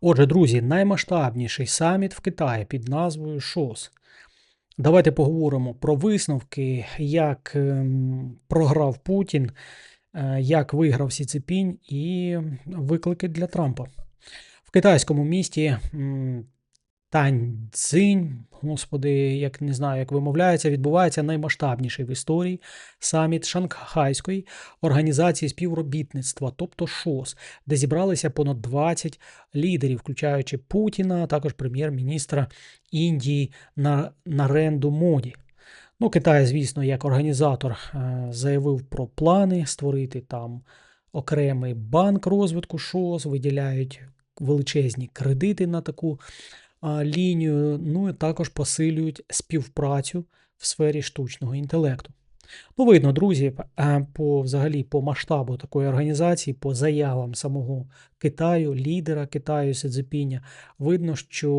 Отже, друзі, наймасштабніший саміт в Китаї під назвою ШОС. Давайте поговоримо про висновки, як ем, програв Путін, е, як виграв Сі Цзіпінь і виклики для Трампа. В китайському місті Таньцзинь, господи, як не знаю, як вимовляється, відбувається наймасштабніший в історії саміт Шанхайської організації співробітництва, тобто ШОС, де зібралися понад 20 лідерів, включаючи Путіна, а також прем'єр-міністра Індії на Наренду Моді. Ну, Китай, звісно, як організатор е, заявив про плани створити там окремий банк розвитку ШОС, виділяють величезні кредити на таку лінію, ну і також посилюють співпрацю в сфері штучного інтелекту. Ну, видно, друзі, е, по взагалі по масштабу такої організації, по заявам самого Китаю, лідера Китаю Сидзепіня, видно, що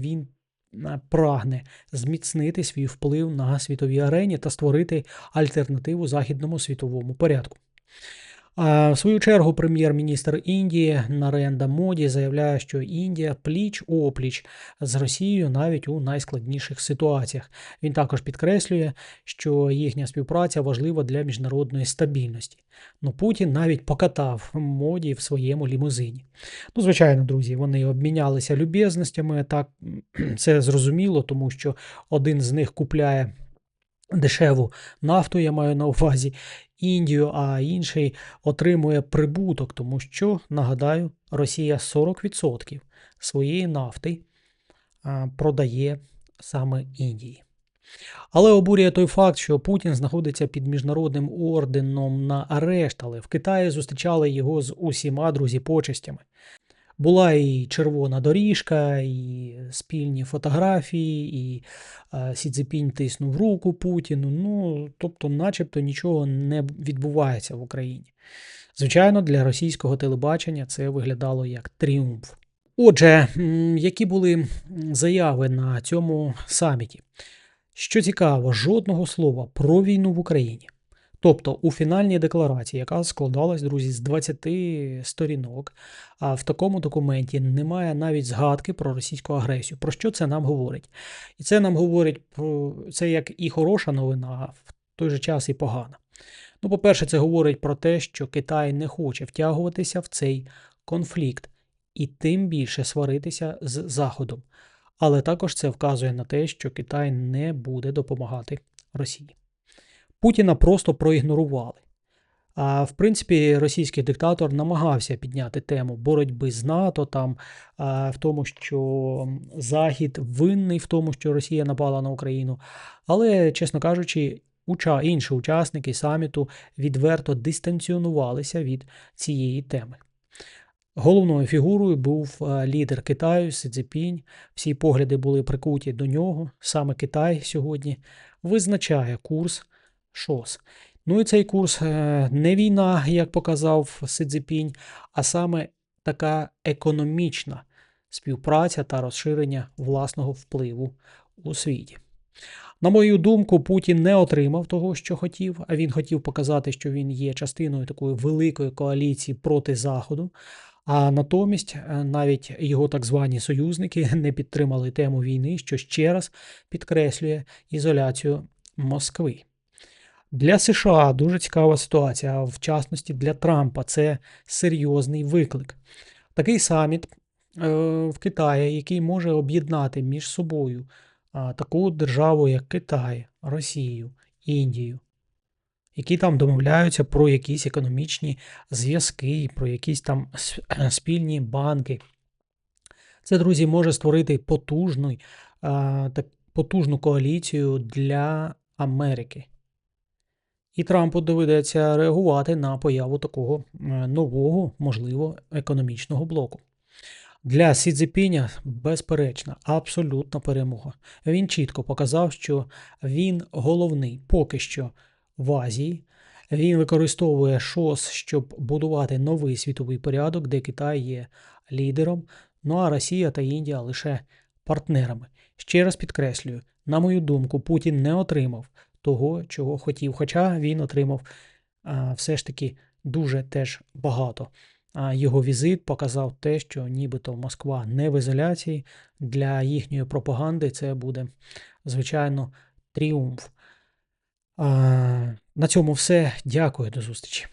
він е, прагне зміцнити свій вплив на світовій арені та створити альтернативу західному світовому порядку. В свою чергу прем'єр-міністр Індії Наренда Моді заявляє, що Індія пліч опліч з Росією навіть у найскладніших ситуаціях. Він також підкреслює, що їхня співпраця важлива для міжнародної стабільності. Ну Путін навіть покатав моді в своєму лімузині. Ну, звичайно, друзі, вони обмінялися люб'язностями. Так це зрозуміло, тому що один з них купляє. Дешеву нафту, я маю на увазі, Індію, а інший отримує прибуток, тому що, нагадаю, Росія 40% своєї нафти продає саме Індії. Але обурює той факт, що Путін знаходиться під міжнародним орденом на арешт, але в Китаї зустрічали його з усіма друзі почестями. Була і червона доріжка, і спільні фотографії, і Сі Цзіпінь тиснув руку Путіну. Ну, тобто, начебто нічого не відбувається в Україні. Звичайно, для російського телебачення це виглядало як тріумф. Отже, які були заяви на цьому саміті? Що цікаво, жодного слова про війну в Україні. Тобто у фінальній декларації, яка складалась, друзі, з 20 сторінок, а в такому документі немає навіть згадки про російську агресію. Про що це нам говорить? І це нам говорить про це як і хороша новина, в той же час і погана. Ну, по-перше, це говорить про те, що Китай не хоче втягуватися в цей конфлікт і тим більше сваритися з Заходом. Але також це вказує на те, що Китай не буде допомагати Росії. Путіна просто проігнорували. А в принципі, російський диктатор намагався підняти тему боротьби з НАТО, там в тому, що Захід винний в тому, що Росія напала на Україну. Але, чесно кажучи, інші учасники саміту відверто дистанціонувалися від цієї теми. Головною фігурою був лідер Китаю Си Цзіпінь. Всі погляди були прикуті до нього. Саме Китай сьогодні визначає курс ШОС. Ну і цей курс е, не війна, як показав Сидзипінь, а саме така економічна співпраця та розширення власного впливу у світі. На мою думку, Путін не отримав того, що хотів, а він хотів показати, що він є частиною такої великої коаліції проти Заходу. А натомість е, навіть його так звані союзники не підтримали тему війни, що ще раз підкреслює ізоляцію Москви. Для США дуже цікава ситуація, а в частності для Трампа це серйозний виклик. Такий саміт е, в Китаї, який може об'єднати між собою таку державу, як Китай, Росію, Індію, які там домовляються про якісь економічні зв'язки, про якісь там спільні банки. Це, друзі, може створити потужну, потужну коаліцію для Америки. І Трампу доведеться реагувати на появу такого е, нового, можливо, економічного блоку. Для Сі Цзіпіня безперечна, абсолютна перемога. Він чітко показав, що він головний поки що в Азії. Він використовує ШОС, щоб будувати новий світовий порядок, де Китай є лідером, ну а Росія та Індія лише партнерами. Ще раз підкреслюю, на мою думку, Путін не отримав того, чого хотів. Хоча він отримав все ж таки дуже теж багато. його візит показав те, що нібито Москва не в ізоляції. Для їхньої пропаганди це буде, звичайно, тріумф. На цьому все. Дякую, до зустрічі.